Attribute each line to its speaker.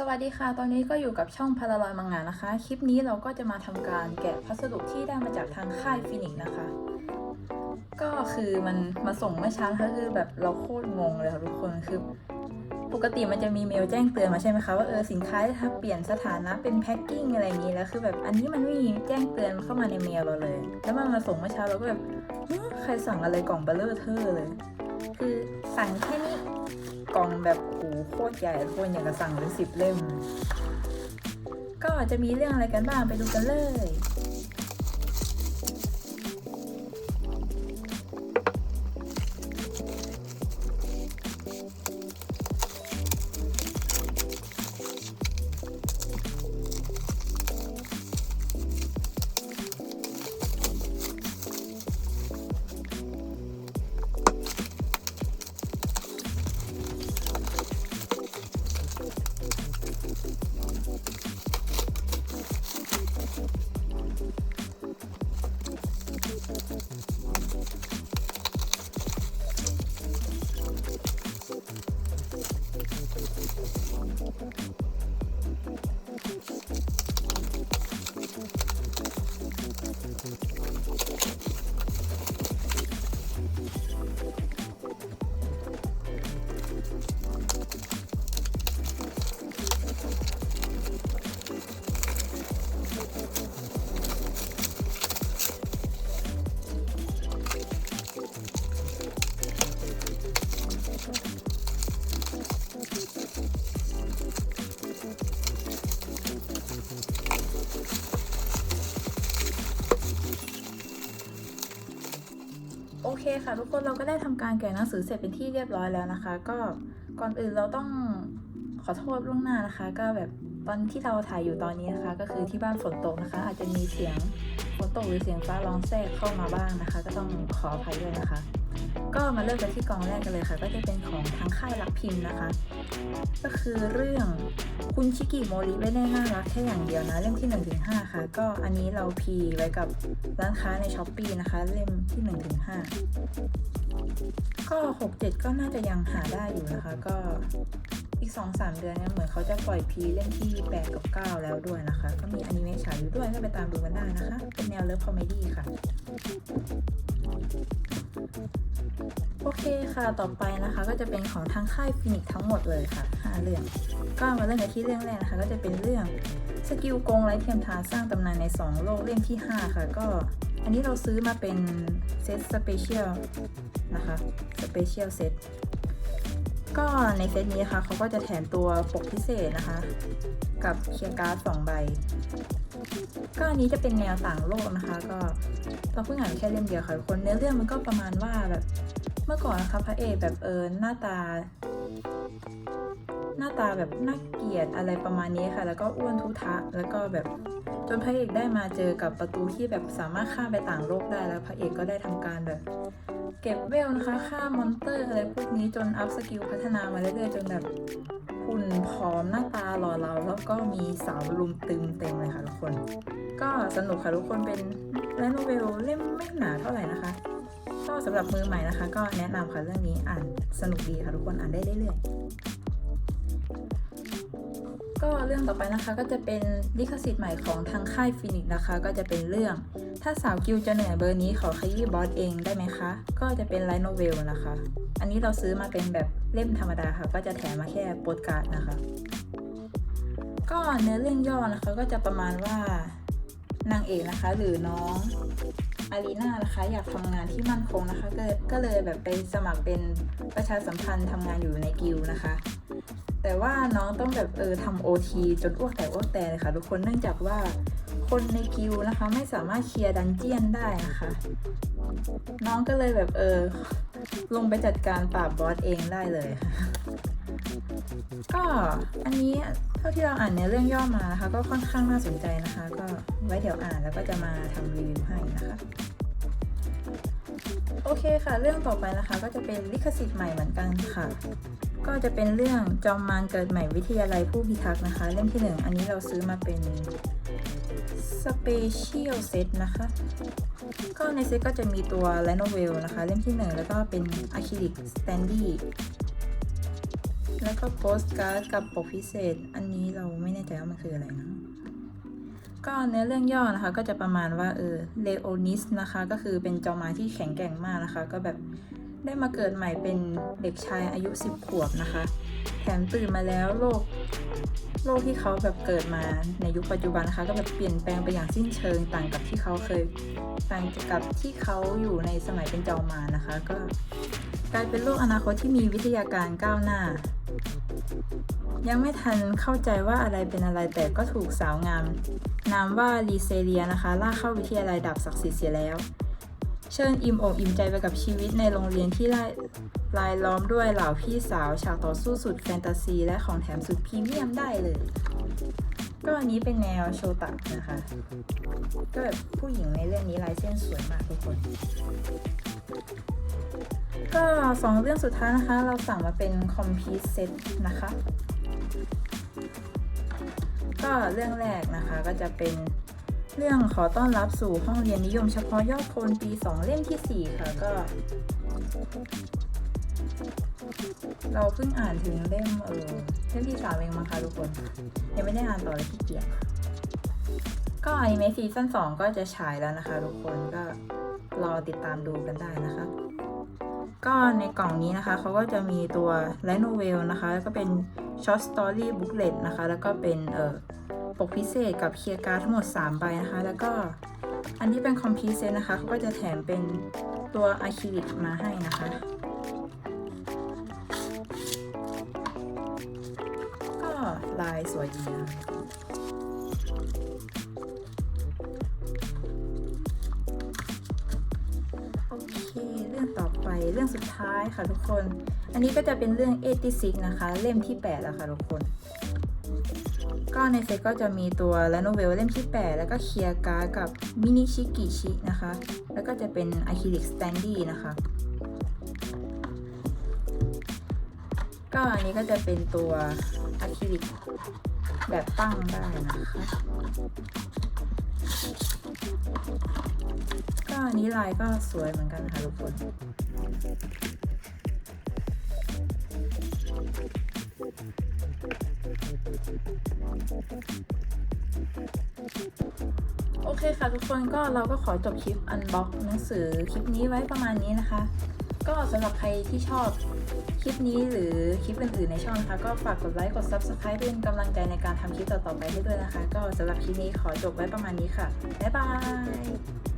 Speaker 1: สวัสดีค่ะ ตอนนี้ก็อยู่กับช่องพาราลอยมังงะนะคะ คลิปนี้เราก็จะมาทำการแกะพัสดุที่ได้มาจากทางค่ายฟินิกส์นะคะ ก็คือมันมาส่งเมื่อเช้าคือแบบเราโคตรงงเลยค่ะทุกคน คือปกติมันจะมีเมลแจ้งเตือนมาใช่ไหมคะว่าเออสินค้าถ้าเปลี่ยนสถานะเป็นแพ็คกิ้งอะไรอย่างนี้แล้วคือแบบอันนี้มันไม่มีแจ้งเตือนเข้ามาในเมลเราเลย แล้วมันมาส่งเมื่อเช้าเราก็แบบใครสั่งอะไรกล่องเบลเลอร์เทอร์เลย คือสั่งแค่นี้ ล่องแบบโหโคตรใหญ่คนอย่างกระสั่งเป็นสิบเล่ม ก็จะมีเรื่องอะไรกันบ้างไปดูกันเลย โอเคค่ะทุกคนเราก็ได้ทำการแกะหนังสือเสร็จเป็นที่เรียบร้อยแล้วนะคะ ก็ก่อนอื่นเราต้องขอโทษล่วงหน้านะคะ ก็แบบตอนที่เราถ่ายอยู่ตอนนี้นะคะ ก็คือที่บ้านฝนตกนะคะ อาจจะมีเสียงฝนตกหรือเสียงฟ้าร้องแทรกเข้ามาบ้างนะคะ ก็ต้องขออภัยด้วยนะคะ ก็มาเริ่มกันที่กองแรกกันเลยค่ะ ก็จะเป็นของทางค่ายรักพิมพ์นะคะ ก็คือเรื่องคุณชิกิโมริไม่ได้น่ารักแค่อย่างเดียวนะ เล่มที่1นถึงหค่ะ ก็อันนี้เราพีไว้กับร้านค้าในช้อปปีนะคะ เล่มที่1นถึงหก็ 6 7 ก็น่าจะยังหาได้อยู่นะคะ ก็ อีก 2-3 เดือนเนี่ยเหมือนเขาจะปล่อยพีเล่มที่8กับ 9 แล้วด้วยนะคะ ก็มีอนิเมะฉายอยู่ด้วยก็ไปตามดูกันได้นะคะ เป็นแนวเลิฟคอมเมดี้ค่ะ โอเคค่ะต่อไปนะคะก็จะเป็นของทางค่ายฟินิกทั้งหมดเลยค่ะ5เรื่องก็มาเริ่มกันที่เรื่องแรกนะคะ ก็จะเป็นเรื่องสกิลโกงไร้เทียมทานสร้างตำนานใน 2 โลกเล่มที่ 5 ค่ะ ก็อันนี้เราซื้อมาเป็นเซตสเปเชียลนะคะสเปเชียลเซต ก็ในเซตนี้นะคะเขาก็จะแถมตัวปกพิเศษนะคะ กับเคียร์การ์ดสองใบ ก็อันนี้จะเป็นแนวต่างโลกนะคะ ก็เราเพิ่งอ่านแค่เล่มเดียวค่ะคนเนื้อเรื่องมันก็ประมาณว่าแบบเมื่อก่อนนะคะพระเอกแบบเออหน้าตา หน้าตาแบบน่าเกลียดอะไรประมาณนี้ค่ะ แล้วก็อ้วนทุทะแล้วก็แบบ จนพระเอกได้มาเจอกับประตูที่แบบสามารถข้ามไปต่างโลกได้แล้วพระเอกก็ได้ทำการแบบ เก็บเวลนะคะฆ่ามอนเตอร์อะไรพวกนี้จนอัพสกิลพัฒนามาเรื่อยๆจนแบบหุ่นผอมหน้าตาหล่อเราแล้วก็มีสาวลุมตึมเต็มเลยค่ะทุกคน ก็สนุกค่ะทุกคนเป็นและโนเวลเล่มไม่หนาเท่าไหร่นะคะก็สำหรับมือใหม่นะคะ ก็แนะนำค่ะเรื่องนี้อ่านสนุกดีค่ะทุกคนอ่านได้เรื่อยๆ ก็เรื่องต่อไปนะคะก็จะเป็นลิขสิทธิ์ใหม่ของทางค่ายฟินิกนะคะ ก็จะเป็นเรื่อง ถ้าสาวกิวจะเหนื่อยเบอร์นี้ขอขยี้บอสเองได้ไหมคะ ก็จะเป็นไลท์โนเวลนะคะ อันนี้เราซื้อมาเป็นแบบเล่มธรรมดาค่ะ ก็จะแถมมาแค่โปสการ์ดนะคะ ก็เนื้อเรื่องย่อนะคะก็จะประมาณว่านางเอกนะคะ หรือน้อง อารีนานะคะ อยากทำงานที่มั่นคงนะคะ ก็ก็เลยแบบไปสมัครเป็นประชาสัมพันธ์ทำงานอยู่ในกิลนะคะ แต่ว่าน้องต้องแบบเออทำโอทีจนอ้วกแต่อ้วกแต่เลยค่ะทุกคนเนื่องจากว่าคนในกิลนะคะ ไม่สามารถเคลียร์ดันเจียนได้นะคะ น้องก็เลยแบบเออ ลงไปจัดการปราบบอสเองได้เลยค่ะก็อันนี้เท่าที่เราอ่านเนื้อเรื่องย่อมานะคะ ก็ค่อนข้างน่าสนใจนะคะ ก็ไว้เดี๋ยวอ่านแล้วก็จะมาทำรีวิวให้นะคะ โอเคค่ะ เรื่องต่อไปนะคะ ก็จะเป็นลิขสิทธิ์ใหม่เหมือนกันค่ะ ก็จะเป็นเรื่องจอมมารเกิดใหม่วิทยาลัยผู้พิทักษ์นะคะ เล่มที่หนึ่งอันนี้เราซื้อมาเป็นสเปเชียลเซตนะคะ ก็ในเซตก็จะมีตัวไลโนเวลนะคะ เล่มที่หนึ่งแล้วก็เป็นอะคริลิกสแตนดี้แล้วก็โปสการ์ดกับปกพิเศษ อันนี้เราไม่แน่ใจว่ามันคืออะไรนะ ก็เนื้อเรื่องย่อนะคะก็จะประมาณว่าเออเลโอนิสนะคะก็คือเป็นจอมมารที่แข็งแกร่งมากนะคะ ก็แบบได้มาเกิดใหม่เป็นเด็กชายอายุ 10 ขวบนะคะ แถมตื่นมาแล้วโลกโลกที่เขาแบบเกิดมาในยุคปัจจุบันนะคะ ก็แบบเปลี่ยนแปลงไปอย่างสิ้นเชิงต่างกับที่เขาเคยต่างกับที่เขาอยู่ในสมัยเป็นจอมมานะคะ ก็กลายเป็นโลกอนาคตที่มีวิทยาการก้าวหน้า ยังไม่ทันเข้าใจว่าอะไรเป็นอะไรแต่ก็ถูกสาวงาม นามว่าลีเซเลียนะคะล่าเข้าวิทยาลัยดาบศักดิ์สิทธิ์เสียแล้ว เชิญอิ่มอกอิ่มใจไปกับชีวิตในโรงเรียนที่รายรายล้อมด้วยเหล่าพี่สาวฉากต่อสู้สุดแฟนตาซี และของแถมสุดพรีเมียมได้เลย ก็อันนี้เป็นแนวโชตะนะคะ ก็แบบผู้หญิงในเรื่องนี้ลายเส้นสวยมากทุกคน ก็สองเรื่องสุดท้ายนะคะ เราสั่งมาเป็นคอมพิวเซตนะคะ ก็เรื่องแรกนะคะก็จะเป็นเรื่องขอต้อนรับสู่ห้องเรียนนิยมเฉพาะยอดคนปี 2 เล่มทีสี่4 ค่ะก็ เราเพิ่งอ่านถึงเล่มเออเล่มที่สามเองมั้งคะทุกคน ยังไม่ได้อ่านต่อเลยที่เกียจก็อนิเมะซีซั่น2ก็จะฉายแล้วนะคะ ทุกคนก็รอติดตามดูกันได้นะคะ ก็ในกล่องนี้นะคะเขาก็จะมีตัวไลโนเวลนะคะ แล้วก็เป็นช็อตสตอรี่บุ๊กเลตนะคะ แล้วก็เป็นเออ ปกพิเศษกับเคลียร์การ์ดทั้งหมด 3 ใบนะคะ แล้วก็อันที่เป็นคอมพิวเซตนะคะ เขาก็จะแถมเป็นตัวอะคริลิกมาให้นะคะ ก็ลายสวยดีนะโอเคเรื่องต่อไปเรื่องสุดท้ายค่ะทุกคน อันนี้ก็จะเป็นเรื่อง86นะคะ เล่มที่ 8 แล้วค่ะทุกคน ก็ในเซตก็จะมีตัวแลโนเวลเล่มที่ 8 แล้วก็เคียร์การ์กับมินิชิกิชินะคะ แล้วก็จะเป็นอะคริลิกสแตนดี้นะคะ ก็อันนี้ก็จะเป็นตัวอะคริลิกแบบตั้งได้นะคะ ก็อันนี้ลายก็สวยเหมือนกันค่ะทุกคน โอเคค่ะทุกคนก็เราก็ขอจบคลิปอันบ็อกหนังสือคลิปนี้ไว้ประมาณนี้นะคะ ก็สำหรับใครที่ชอบคลิปนี้หรือคลิปอื่นๆในช่องนะคะ ก็ฝากกดไลค์กด Subscribe เป็นกำลังใจในการทำคลิปต่อๆไปให้ด้วยนะคะ ก็สำหรับคลิปนี้ขอจบไว้ประมาณนี้ค่ะ บ๊ายบาย